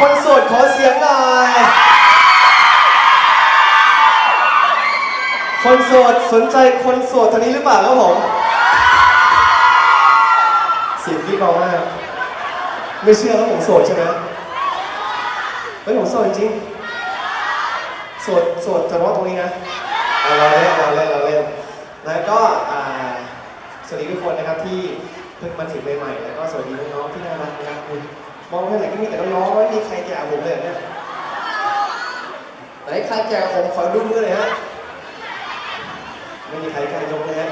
คนโสดขอเสียงหน่อย คนโสดสนใจคนโสดทางนี้หรือเปล่าครับผม เสียงพี่เบามาก ไม่เชื่อว่าผมโสดใช่ไหมเฮ้ยผมโสดจริง โสดโสดเฉพาะตรงนี้นะเราเล่นเราเล่นเราเล่นแล้วก็สวัสดีทุกคนนะครับที่เพิ่งมาถึงใหม่ๆแล้วก็สวัสดีน้องๆที่น่ารักนะครับคุณ มองไปไหนก็มีแต่น้องๆไม่มีใครแก่กผมเลยเนี่ยไหนใครแก่กผมขอดูมือหน่อยฮะไม่มีใครกล้ายกนะฮะ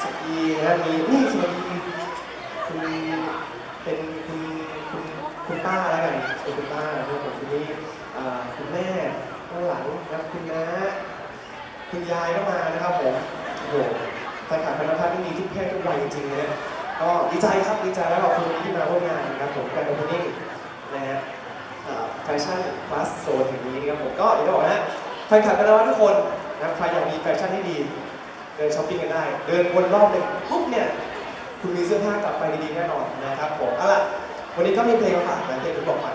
สวัสดีนะฮะมีนี่สวัสดีคุณเป็นคุณคุณคุณป้าแล้วกันเป็นคุณป้านะครับผมทีนี้อ่คุณแม่ข้างหลังนะครับคุณน้าคุณยายก็มานะครับผมโอ้โหแฟนคลับแฟนคลับที่มีทุกเพศทุกวัยจริงๆนะก็ดีใจครับดีใจแล้วขอบคุณ ผมการโอเพนนิ่งนะฮะแฟชั่นคลาสโซนแห่งนี้นะครับผมก็อย่างที่บอกนะแฟนคลับกันแล้วทุกคนนะใครอยากมีแฟชั่นที่ดี เดินช้อปปิ้งกันได้ เดินวนรอบหนึ่งปุ๊บเนี่ยคุณมีเสื้อผ้ากลับไปดีๆแน่นอนนะครับผมเอาล่ะวันนี้ก็มีเพลงมาฝากนะเพลงที่บอกไป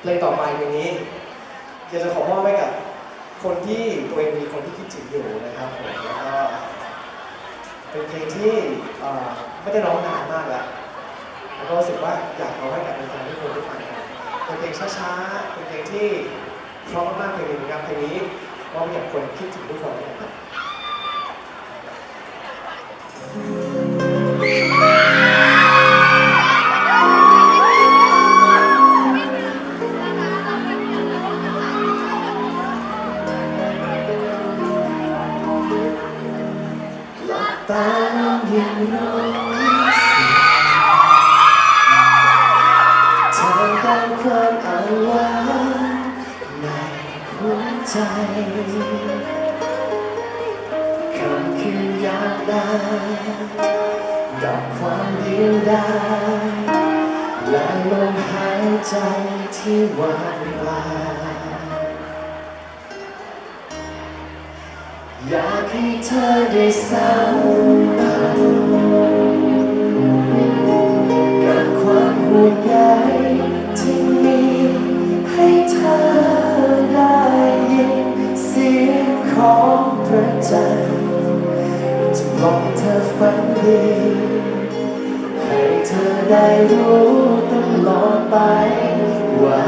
เพลงต่อไปเพลงนี้อยากจะขอมอบให้กับคนที่ตัวเองมีคนที่คิดถึงอยู่นะครับผมแล้วก็เป็นเพลงที่ไม่ได้ร้องนานมากแล้ว แล้วก็รู้สึกว่าอยากร้องให้กับแฟนๆทุกคนได้ฟังกันเป็นเพลงช้าๆเป็นเพลงที่เพราะมากเพลงนึงนะครับเพลงนี้มอบให้กับคนคิดถึงทุกคนนะครับหลับตายังรู้สึ คำคืนยาวนานกับความเดียวดายและลมหายใจที่หวานเปล่าอยากให้เธอได้สัมผัส จจะลองเธอฝันดี ให้เธอได้รู้ตลอดไป ว่า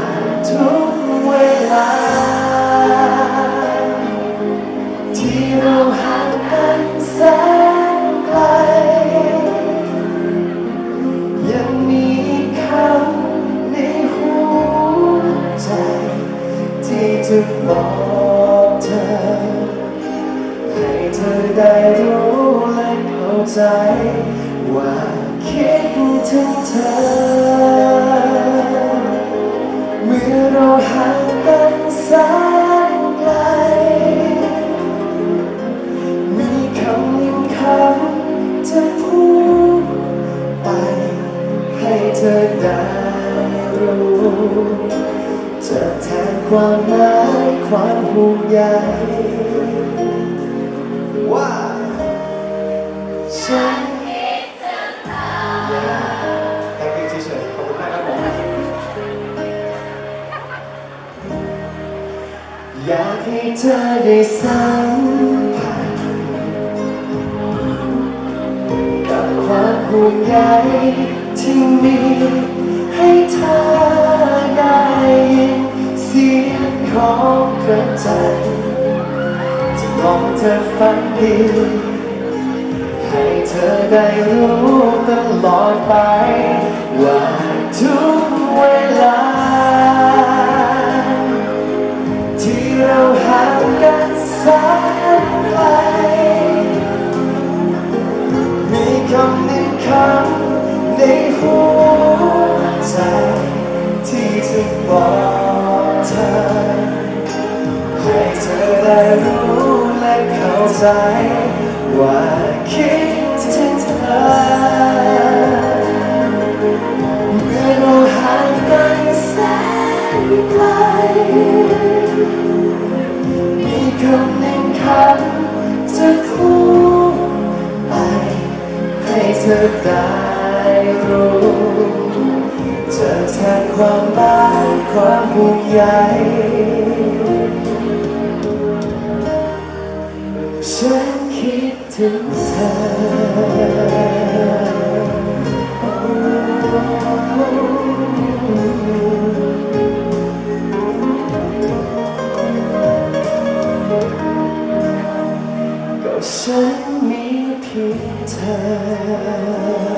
ทุกเวลา ที่เราห่างกันแสนไกล ยังมีคำในหัวใจ ที่จะบอกเธอ ได้รู้และเข้าใจ ว่าคิดถึงเธอ เมื่อเราห่างกันแสนไกล มีคำหนึ่งคำจะพูดไป ให้เธอได้รู้จะแทนความหมายความห่วงใย ว่าฉัน Thank you teacher ขอบคุณมากครับผมอยากให้เธอได้สัมผัสกับความห่วงใยที่มีให้เธอได้ยินเสียงของพระจันทร์จะ มองเธอฝันดี ให้เธอได้รู้ตลอดไปว่าทุกเวลา ใจว่าคิดถึงเธอเมื่อเราห่างกันแสนไกลมีคำหนึ่งคำจะพูดไปให้เธอได้รู้เธอแทนความรักความห่วงใย ฉันคิดถึงเธอก็ฉันมีเพียงเธอ